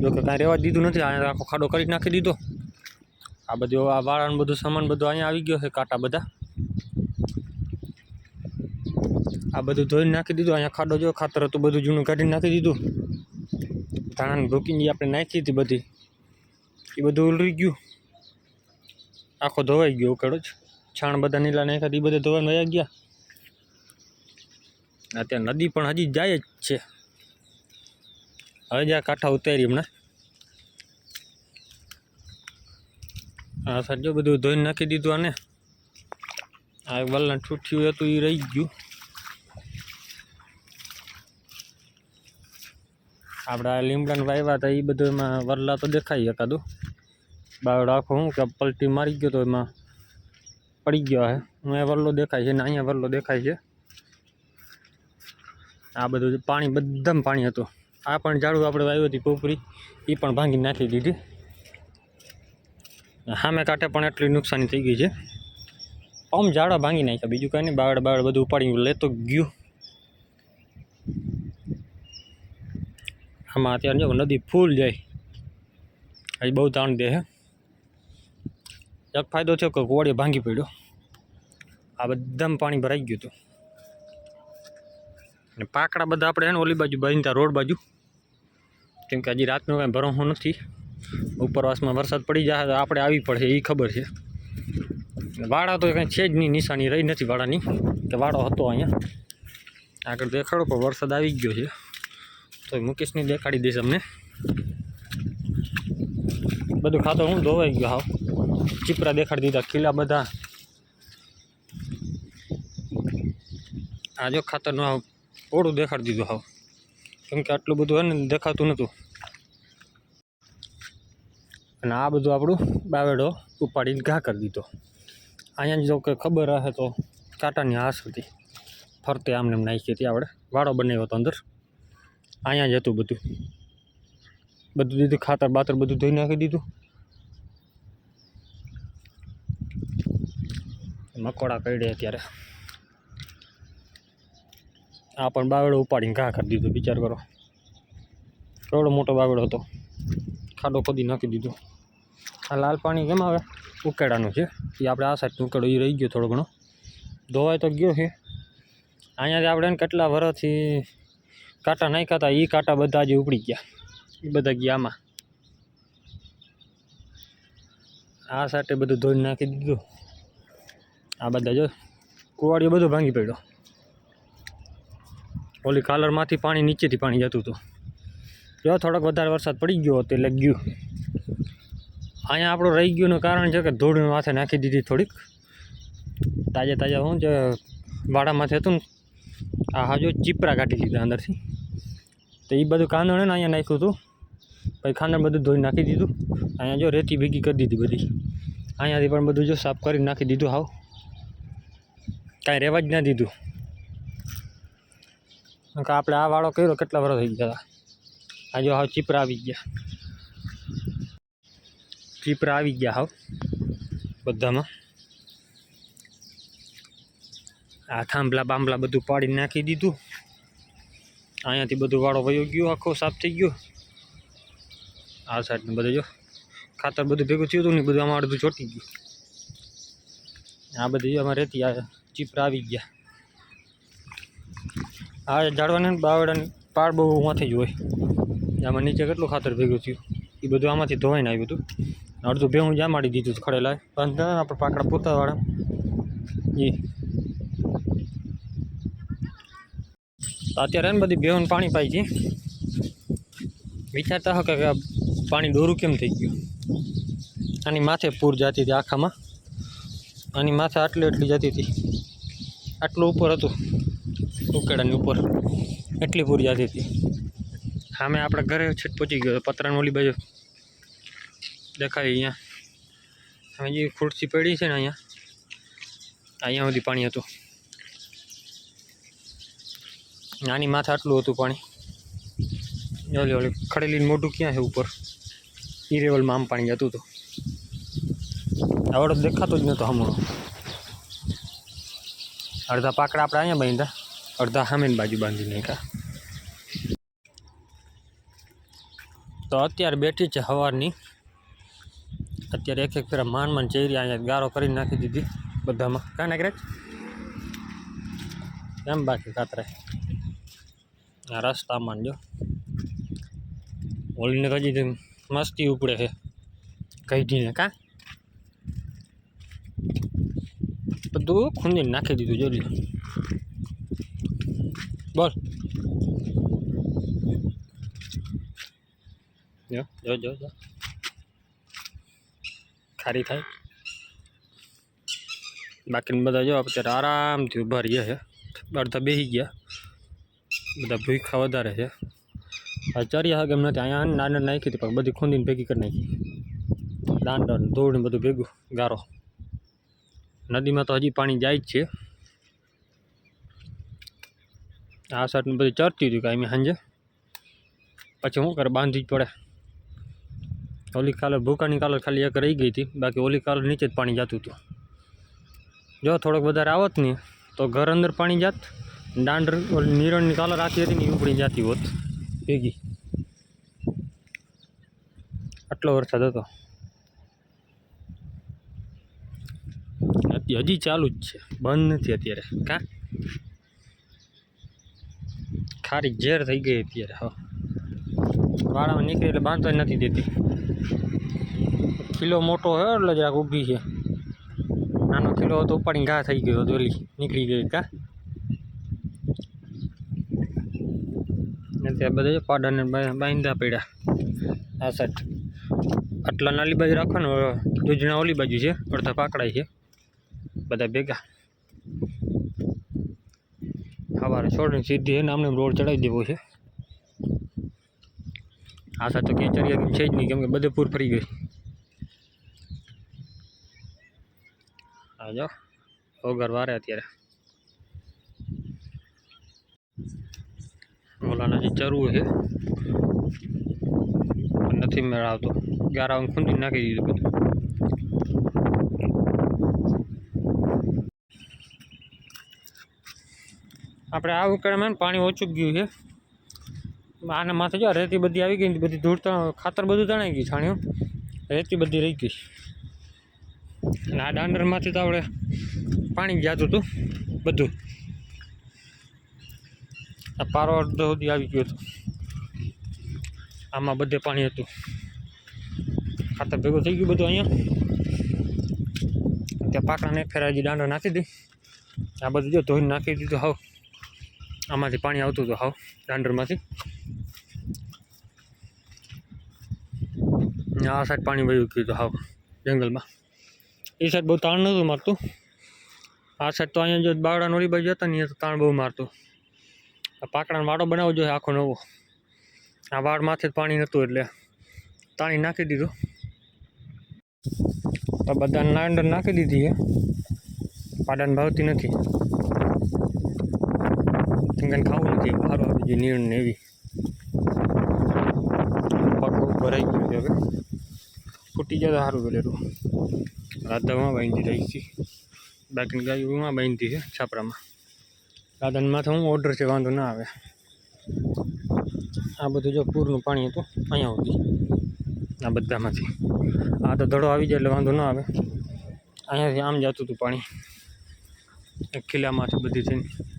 જો કે કાંઈ રહેવા દીધું નથી અહીંયા આખો ખાડો કરી નાખી દીધો. આ બધું આ વાળાનું બધું સામાન બધું અહીંયા આવી ગયો છે, કાંટા બધા. આ બધું ધોઈને નાખી દીધું, અહીંયા ખાડો જો, ખાતર હતું બધું જૂનું કાઢી નાખી દીધું. ધાણાની ભૂકીની આપણે નાખી હતી બધી. એ બધું ઉલરી ગયું. આખો ધોવાઈ ગયો ઉકેડો જ. છાણ બધા નીલા નાખ્યા એ બધા ધોવાઈને વયા ગયા. અત્યારે નદી પણ હજી જાય જ છે. હવે જ્યાં કાંઠા ઉતારી હમણાં. આ સાઈડ જો બધું ધોઈને નાખી દીધું આને. આ વલણ છૂટ્યું હતું એ રહી ગયું. આપણા લીમડાને વાવ્યા હતા એ બધું એમાં વરલા તો દેખાય એકાદું બાવડો આખો હું કે પલટી મારી ગયો તો એમાં પડી ગયો હે અહીંયા વરલો દેખાય છે ને અહીંયા વરલો દેખાય છે. આ બધું પાણી, બધામાં પાણી હતું. આ પણ ઝાડું આપણે વાવ્યું હતી પોપરી એ પણ ભાંગી નાખી દીધી. સામે કાંઠે પણ એટલી નુકસાની થઈ ગઈ છે. આમ ઝાડા ભાંગી નાખ્યા. બીજું કાંઈ નહીં. બાવડ બાવડ બધું ઉપાડી લેતો ગયું. આમાં અત્યારે જો નદી ફૂલ જાય. હજી બહુ તાણ દે હે. એક ફાયદો થયો કે કોળીએ ભાંગી પડ્યો. આ બધામાં પાણી ભરાઈ ગયું હતું. અને પાકડા બધા આપણે એને ઓલી બાજુ બાંધતા રોડ બાજુ. કેમ કે હજી રાતનો કાંઈ ભરોસો નથી. ઉપરવાસમાં વરસાદ પડી જાય તો આપણે આવી પડશે એ ખબર છે. વાડા તો કાંઈ છે જ નહીં, નિશાની રહી નથી વાડાની. કે વાડો હતો અહીંયા. આગળ દેખાડો, પણ વરસાદ આવી ગયો છે. તો મુકેશની દેખાડી દઈશ અમને. બધું ખાતો હું ધોવાઈ ગયો હાવ. ચીપરા દેખાડી દીધા, ખીલા બધા. આ જો ખાતરનું હાવ ઓળું દેખાડી દીધું હાવ. કેમ કે આટલું બધું હોય ને દેખાતું નહોતું અને આ બધું આપણું બાવેડો ઉપાડીને ઘા કરી દીધો. અહીંયા જો કે ખબર હશે તો કાંટાની હાસ હતી. ફરતે આમને નાખી હતી આપણે વાળો બનાવ્યો હતો અંદર. અહીંયા જ હતું બધું. બધું દીધું, ખાતર, બાતર બધું ધોઈ નાખી દીધું. મકોડા કરડે અત્યારે. આ પણ બાવડો ઉપાડીને ઘા કરી દીધો, વિચાર કરો. કેવડો મોટો બાવડો હતો. ખાડો ખોદી નાખી દીધો. આ લાલ પાણી કેમ આવે? ઉકેડાનું છે. એ આપણે આ સાઈડ ઉકેડો એ રહી ગયો થોડો ઘણો. ધોવાય તો ગયો છે. અહીંયાથી આપણે એને કેટલા વર્ષથી કાંટા નાખ્યા હતા એ કાંટા બધા આજે ઉપડી ગયા. એ બધા ગયા આમાં. આ સાઈડે બધું ધોઈને નાખી દીધું. આ બધા જો કુવાડીઓ બધું ભાંગી પડ્યો. ઓલી કાલરમાંથી પાણી નીચેથી પાણી જતું હતું. જો થોડોક વધારે વરસાદ પડી ગયો હતો એટલે ગયું. અહીંયા આપણું રહી ગયુંનું કારણ છે કે ધૂળ માથે નાખી દીધી થોડીક. તાજે તાજા શું છે વાડામાંથી હતું ને, આ હજુ ચીપરા કાઢી લીધા અંદરથી. તો એ બધું કાંદણ ને અહીંયા નાખ્યું હતું. પછી ખાંદણ બધું ધોઈ નાખી દીધું. અહીંયા જો રેતી ભેગી કરી દીધી બધી. અહીંયાથી પણ બધું જો સાફ કરી નાખી દીધું હાવ. કાંઈ રહેવા જ ના દીધું. કે આપણે આ વાળો કર્યો, કેટલા વર્ષ થઈ ગયા આ જો હાવ ચીપરા આવી ગયા. ચીપરા આવી ગયા હાવ, બધામાં. આ થાંભલા બાંભલા બધું પાડી નાખી દીધું. અહીંયાથી બધું વાળો વયો ગયો, આખો સાફ થઈ ગયો. આ સાઈડને બધું જો, ખાતર બધું ભેગું થયું હતું ને બધું આમાં અડધું ચોટી ગયું. આ બધી આમાં રહેતી આ ચીપરા આવી ગયા. આ ઝાડવાને બાવડાની પાડ બહુ માંથી જ હોય. આમાં નીચે કેટલું ખાતર ભેગું થયું? એ બધું આમાંથી ધોવાઈને આવ્યું હતું અડધું ભેહું જામાડી દીધું ખડેલા. પણ આપણે પાકડા પોતાવાળા. એ અત્યારે ને બધી બેહું પાણી પાઈ છે. વિચારતા હો કે પાણી દોરું કેમ થઈ ગયું? આની માથે પૂર જતી હતી આખામાં. આની માથે આટલી એટલી જતી હતી. આટલું ઉપર હતું. ઉકેડાની ઉપર. એટલી પૂર જતી હતી. સામે આપણે ઘરે છેટ પહોંચી ગયો. પતરાની ઓલી બાજુ દેખાય અહીંયા. હવે જે ખુરશી પડી છે ને અહીંયા અહીંયા સુધી પાણી હતું. નાની માથે આટલું હતું પાણી. ઓલી ઓલી ખડેલી મોઢું ક્યાં છે ઉપર? ઈ લેવલમાં આમ પાણી જતું હતું. આવડો દેખાતો જ નહોતો હમણો. અડધા પાકડા આપણે અહીંયા બાંધ્યા. અડધા સામેની બાજુ બાંધી નાખ્યા. તો અત્યારે બેઠી છે સવારની અત્યારે એક એક ફેરા માન માન ચેરી અહીંયા ગારો કરી નાખી દીધી બધામાં. કાં નાખી એમ બાકી કાતરે આ રસ્તા જો. હોળીને તો હજી મસ્તી ઉપડે છે. કહીને કાં? બધું ખૂંદીને નાખી દીધું જોઈ બોલ જો જો જો જો ખારી થાય બાકી બધા જો અત્યારે આરામથી ઊભા રહ્યા છે અડધા બેસી ગયા બધા ભૂખા વધારે છે આ ચરિયા કેમ નથી અહીંયા નાના નાખી હતી પણ બધી ખૂંદીને ભેગી કરી નાખી દાંડા ને ધૂળ ને બધું ભેગું ગારો નદીમાં તો હજી પાણી જાય જ છે આ સાઈડનું બધું ચરતી હતું કાંઈ સાંજે. પછી શું કરે બાંધવી જ પડે. ઓલી કાલર, ભૂકાની કાલર ખાલી એક રહી ગઈ હતી. બાકી ઓલી કાલર નીચે જ પાણી જતું હતું. જો થોડોક વધારે આવત ને, તો ઘર અંદર પાણી જાત. દાંડ ઓલી નિરણની કાલર આતી હતી ને ઉપડી જતી હોત. ભેગી. આટલો વરસાદ હતો. હજી ચાલુ જ છે. બંધ નથી અત્યારે. કા? ખારી ઝેર થઈ ગઈ અત્યારે, હા. વાળામાં નીકળી એટલે બાંધતો નથી દેતી. કિલો મોટો હે એટલે જરાક ઊભી છે. નાનો કિલો હતો, ઉપાડીને ઘા થઈ ગયો, દોલી નીકળી ગઈ ઘા ત્યાં બધા પાડાને બાંધ્યા પડ્યા. આ સાઈડ. આટલા નાલી બાજુ રાખો ને દૂધના ઓલી બાજુ છે અડધા પાકડાય છે. બધા ભેગા. સવારે છોડીને સીધી એને આમને રોડ ચડાવી દેવો છે. આ સાઈડ તો ક્યાંય છે જ નહીં, કેમ કે બધે પૂર ફરી ગઈ હા જો, ઓગર વારે અત્યારે. ઓલાના જે ચરવું છે નથી મેળ આવતો. ગ્યારા ખૂંદી નાખી દીધું બધું. આપણે આ ઉકળામાં પાણી ઓછું ગયું છે. આના માથે જો રેતી બધી આવી ગઈ બધી ધૂળ ખાતર બધું તણાઈ ગયું છાણ્યું રેતી બધી રહી ગઈ અને આ દાંડરમાંથી તો આપણે પાણી જતું હતું બધું. આ પારો અડધો સુધી આવી ગયો હતો. આમાં બધે પાણી હતું. ખાતર ભેગું થઈ ગયું બધું અહીંયા. ત્યાં પાકડાને એક ફેરા હજી દાંડો નાખી દી. આ બધું જો ધોઈને નાખી દીધું, હાવ. આમાંથી પાણી આવતું હતું. હાવ દાંડરમાંથી ને આ સાઈડ પાણી વહ્યું ગયું હતું. હાવ, જંગલમાં. એ સાઈડ બહુ તાણ નહોતું મારતું. આ સાઈડ તો અહીંયા જો બાવડા નોરી બાજુ હતા ને એ તો તાણ બહુ મારતું. આ પાકડાનો વાડો બનાવવો જોઈએ આખો નવો. આ વાડ માથે જ પાણી નહોતું એટલે તાણી નાખી દીધું. તો બધા નાંડર નાખી દીધી છે. પાડાને ભાવતી નથી. કેમ ખાવું નથી સારું આવી ગયું નીણ ને એવી. પગ ભરાઈ ગયું છે હવે. ફૂટી જાય તો સારું પેલેલું રાધામાં બાંધી રહી છે. બાકી ગાયોમાં બાંધી છે છાપરામાં. રાધાને તો હું ઓર્ડર છે, વાંધો ના આવે. આ બધું જો પૂરનું પાણી હતું, અહીંયા સુધી. આ બધામાંથી. આ તો ધડો આવી જાય એટલે વાંધો ના આવે. અહીંયાથી આમ જતું હતું પાણી. ખીલામાંથી બધી થઈને.